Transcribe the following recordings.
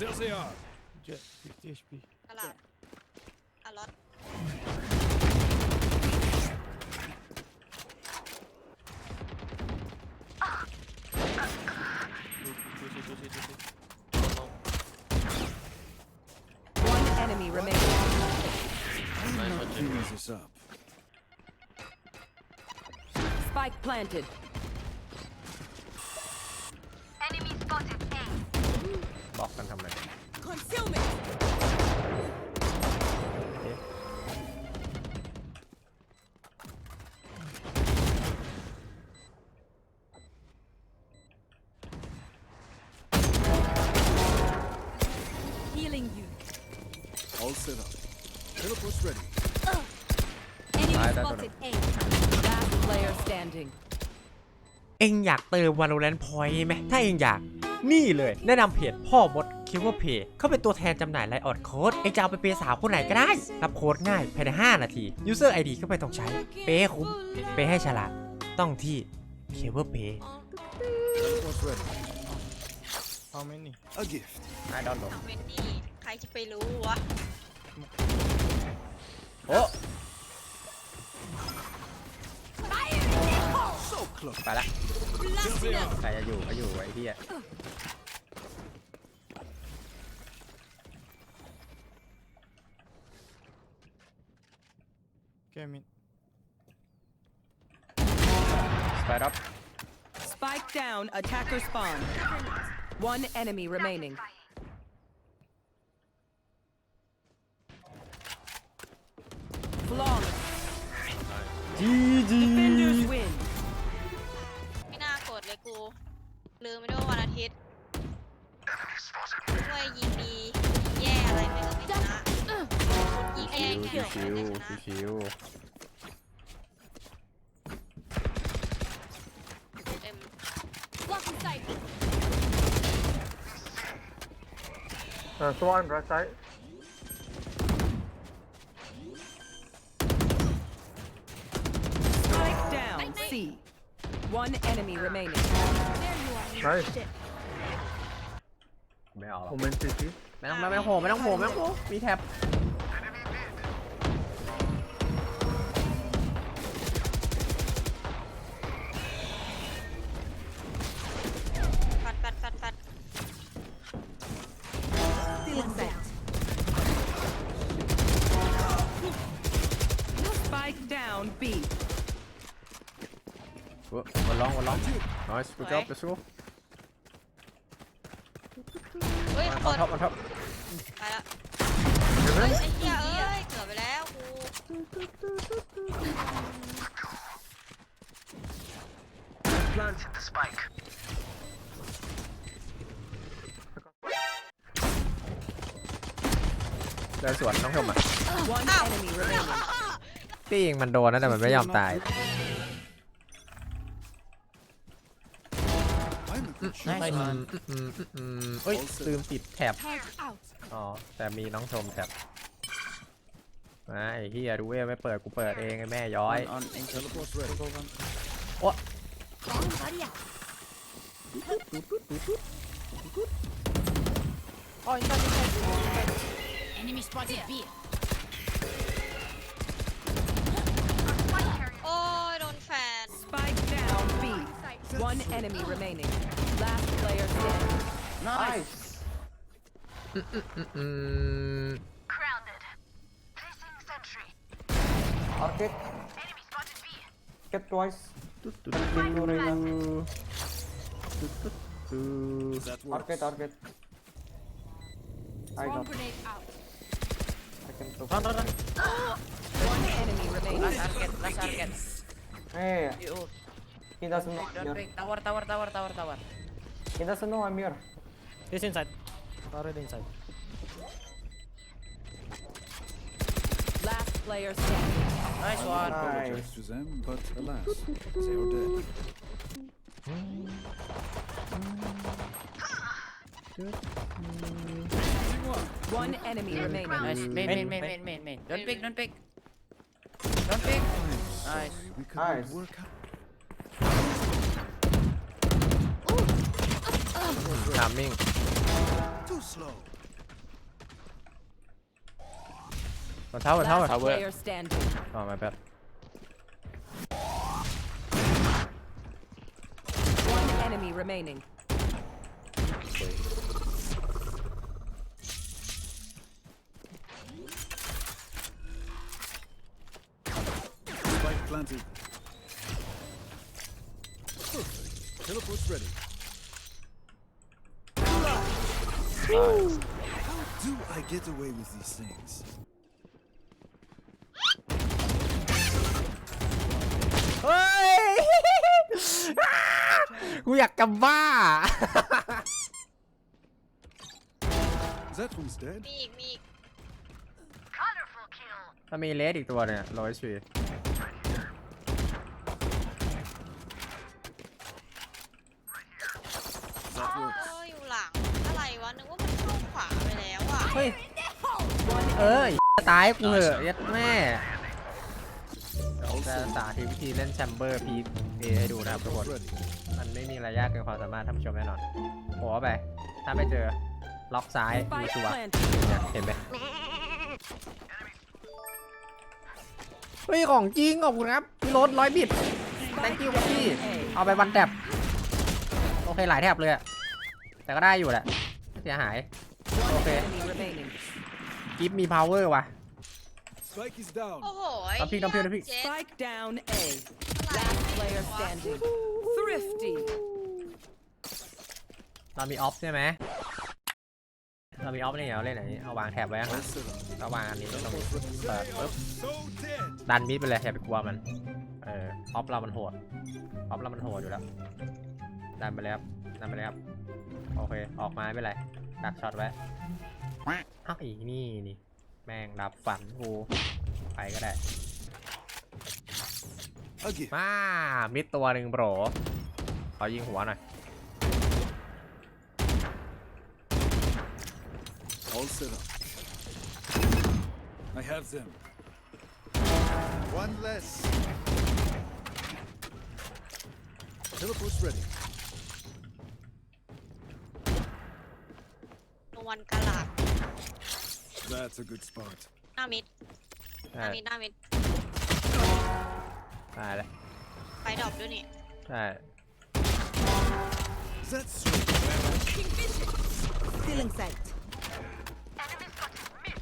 There they are. Jet 50 HP ตลาดอะลอตดูดูสิดูสิดูสิ One enemy remaining. Clean this up. Spike planted. Spotted A. Last player standing. เองอยากเติม Valorant Point ไหม ถ้าเองอยาก นี่เลย แนะนำเพจพ่อมดคิวว่าเพจเขาเป็นตัวแทนจำหน่ายไลออดโค้ด เองจะเอาไปเปย์สาวคนไหนก็ได้ รับโค้ดง่ายภายใน 5 นาที User ID ก็ไม่ต้องใช้ เปย์ให้คุ้ม เปย์ให้ฉลาด ต้องที่เคเบิลเพย์ Teleport's ready. How many A gift. I don't know ทำเวนดี้ใครจะไปรู้วะโอ้ ไปละ There they are. ใครจะอยู่ก็อยู่ไอ้ที่ Okay mid Spread up Spike down. Attacker spawn. One enemy remaining. Flawless. GG Defenders ลืมไปด้วยว่าวันอาทิตย์ด้วยยิงดีแย่อะไรไม่ก็ไม่ชนะยิงแย่แค่ไหนชิก็วไม่ชนะชิวเต็ม Uh, Swan, right side. Spike down. C. One enemy remaining. Nice. ไม่เอาหรอก Omen CT. ไม่ต้องไม่ต้องโผล่ไม่ต้องโผล่ไม่ต้องโผล่มีแท็บฟัดฟัดฟัดฟัด Still set. Spike down. B. เว้ยวันร้องวันร้อง nice good job let's go เฮ้ยข้างบ on น top on top ไปละเฮ้ยไอ้เหี้ยเอ้ยเกือบไปแล้วกูเดินสวนน้องชมอะ One enemy remaining. พี่เองมันโดนนะแต่มันไม่ยอมตาย a good shot. อืมอืมอืมอืมเอ้ยลืมติดแท็บอ๋อ แต่มีน้องชมแท็บมาไอ้เฮียดูเว้ยไม่เปิดกูเปิดเองไอ้แม่ย้อย on on in Teleport's ready. Go one อ๋อ inside inside Enemy spotted B. โอ้ยโดนแฟน Spike down B. One enemy remaining. Last player standing. Nice อืม Grounded. Placing sentry. Arcade. Enemy spotted B. Get twice. ตุ๊ดตุ๊ดตุ๊ดตุ๊ดตุ๊ดตุ๊ด That works. Arcade, arcade. I got. grenade out. I can do. Run run run One enemy remaining. target, last target. Hey, You, he doesn't know I'm don't here. pick. Tower, tower, tower, tower, tower. He doesn't know I'm here. He's inside Already inside Last player standing. Nice one. Nice. Apologize to them, but alas, they are dead. One enemy remaining. Nice. Main, main, main, main, main, main. Don't pick, don't pick. Don't pick. Nice. We cannot Nice. work out. ทามมิ่ง Too slow. มันเท่ามันเท่า Last Tower. player standing. Oh, bad. One enemy remaining. Spike Plenty. Teleport's ready. How do I get away with these things? เฮ้ย กูอยากกำบ้า Is that one's dead? มีอีกมีอีก Colorful kill. ถ้ามีเลสอีกตัวเนี่ยร้อยชี That เอ works. อ ฮ้ยเอ้ยตายกูเหอะยัดแม่จะสาธิตวิธีเล่นแชมเบอร์พีเอให้ดูนะครับทุกคน มันไม่มีอะไรยากเกินความสามารถท่านผู้ชมแน่นอนหัวไป ถ้าไม่เจอ ล็อกซ้ายมี Spike ชัวร์เนี่ยเห็นไหมเฮ้ย ของจริงขอบคุณครับพี่รถร้อยบิต thank you ครับพี่ เอาไปวันแท็บโอเค หลายแทบเลย แต่ก็ได้อยู่แหละเสียหาย One Okay. enemy remaining. กิฟมี power ว่ะ Spike is down. โอ้โหน้ำพริกน้ำพริกน้ำพริก เจ็ด Spike down A. อะไร Last player standing. Thrifty. เรามีออฟใช่ไหมเรามีออฟนี่เราเล่นไหนเอาวางแท็บไว้ข้างหลัง All set up. ก็วางอันนี้ตรง Teleport's ready. เปิดปุ๊บ So dead. ดันมิดไปเลยอย่าไปกลัวมัน เออออฟเรามันโหดออฟเรามันโหดอยู่แล้ว ดันไปเลยครับดันไปเลยครับโอเค ออกมาไม่เป็นไร ดักช็อตไว้เอ้าอีนี่นี่ แม่งดับฝันกูไปก็ได้ Again. มามิดตัวหนึ่งโบรขอยิงหัวหน่อย All set up. I have them. One less. Teleport's ready. วันกาลาด That's a good spot. หน้ามิด ห ใช่ น้ามิด หน้ามิด ได้เลย ไฟดรอปด้วยนี่ ใช่ That's Stealing sight. Enemy spotted mid.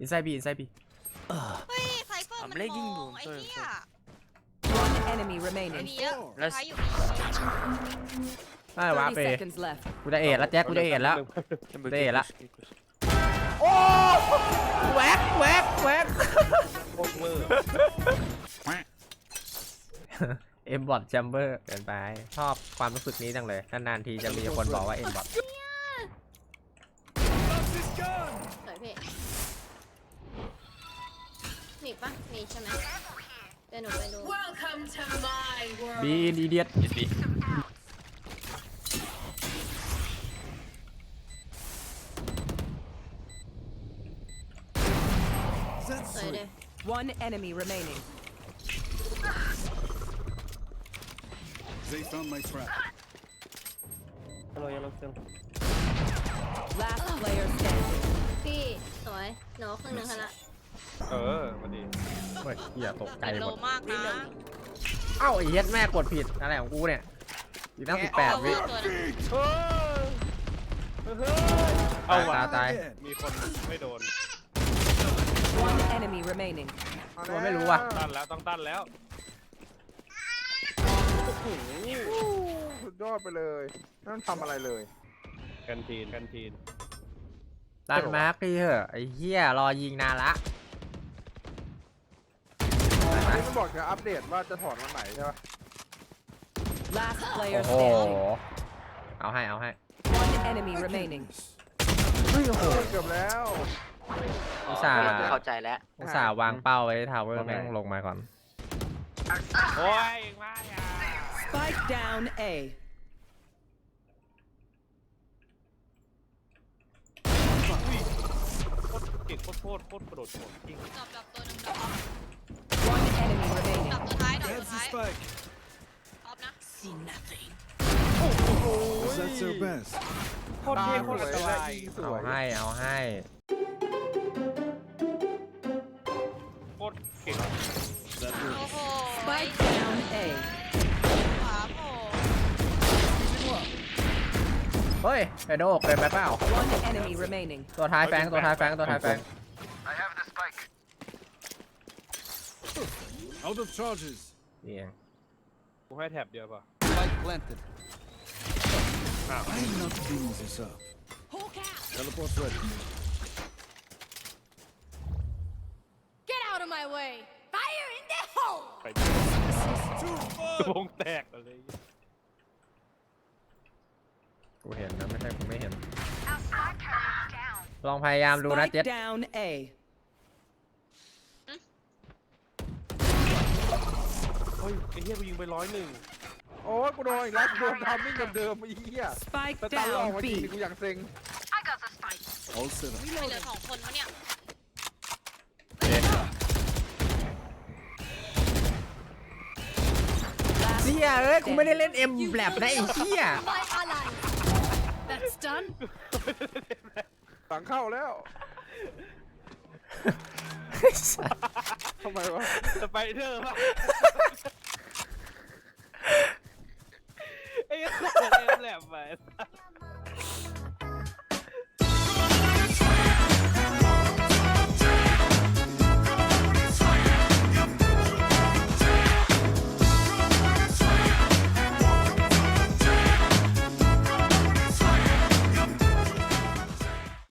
อินไซบีอินไซบี เฮ้ยไซเฟอร์มัน I'm lagging มอง though, ไอ้ sorry, เหี้ย One enemy remaining. มีเยอะ แล้ว ท้ายอยู่ ได้วะ30เป seconds left. กูจะเอ็ดแล้วแจ็คกูจะเอ็ดแล้ว Det är la. är โอ้แวกแวกแวกเอ็มบอทแชมเบอร์เกินไปชอบความรู้สึกนี้จังเลยนานๆทีจะมีคนบอกว่าเอ็มบอท this gun. สวยพี่มีปะมีใช่ไหมเดี๋ยวหนูไปดู Welcome to my world. บีดีเดียด That's สวยเล three. ย One enemy remaining. They found my trap. Last player standing. พี่สวยหนูครึ่งหนึงค่ะละเออมาดีเฮ้ยเหี้ยตกใจเป็นหโลมดมากนะเอ้าไอ้เฮ็ดแม่กดผิดอะไรของกูเนี่ยอีกตั้งสิบแปดเอาเววิอร์ตัวนึงเอาตาว่ะยตาย Again. มีคนไม่โดน One enemy remaining. ตัวไม่รู้ว่ะตั้นแล้วต้องตั้นแล้วสุดยอดไปเลยไม่ต้องทำอะไรเลยกันทีนกันทีนดันมาร์คดีเหอะไอ้เหี้ยรอยิงนานละอันนี้มันบอกจะอัปเดตว่าจะถอนวันไหนใช่ปะ Last โอ้ player โห standing. เอาให้เอาให้ One enemy remaining. เฮ้ยโอ้โหเกือบแล้วอุต ส่าห์ เข้าใจแล้วอุตส่าห์วางเป้าไว้ทาวเวอร์แม่งลงมาก่อน โอ้ยมาอย่า Spike down A. โคตรเก่งโคตรโคตรโคตรกระโดดโหดจริงดรอปดรอปตัวหนึงดรอป One enemy remaining. ดรอปตัวท้ายดรอป That's ตัว the ท้าย spike. ออฟนะ That's their best. โคตรเท่โคตรอันตราย เอาให้ เอาให้ ฮ้ยไอโดเกินไปเปล่า One enemy remaining. ตัวท้ายแฟงตัวท้ายแฟงตัวท้ายแฟง Out of charges. นี่เอง กูให้แท็บเดียวป่ะ Spike planted. I'm not giving this up. Teleport's ready. Get out of my way! Fire in the hole! ไปวงแตกอะไรอย่างเงี้ย กูเห็นนะไม่ใช่กูไม่เห็น Our spike carrier down. ลองพยายามดูนะ Spike เจ็ด down A. เฮ้ยไอ้เหี้ยกูยิงไปร้อยหนึ่งโอ้ยกูโดนอีกแล้วกูโดนทำมิ่งเดิมๆไอ้เหี้ย Spike แต่ตาลอง down มาจริง B. กูอย่างเซ็ง I got the spike. All set up. ไม่เหลือสองคนวะเนี่ยเสียเอ้ยกูไม่ได้เล่นเอ็มแบลบนะไอ้เหี้ย My ally. That's done. หลังเข้าแล้วทำไมวะสไปเดอร์ป่ะไอ้เหี้ยโคตรเอ็มแหลมไป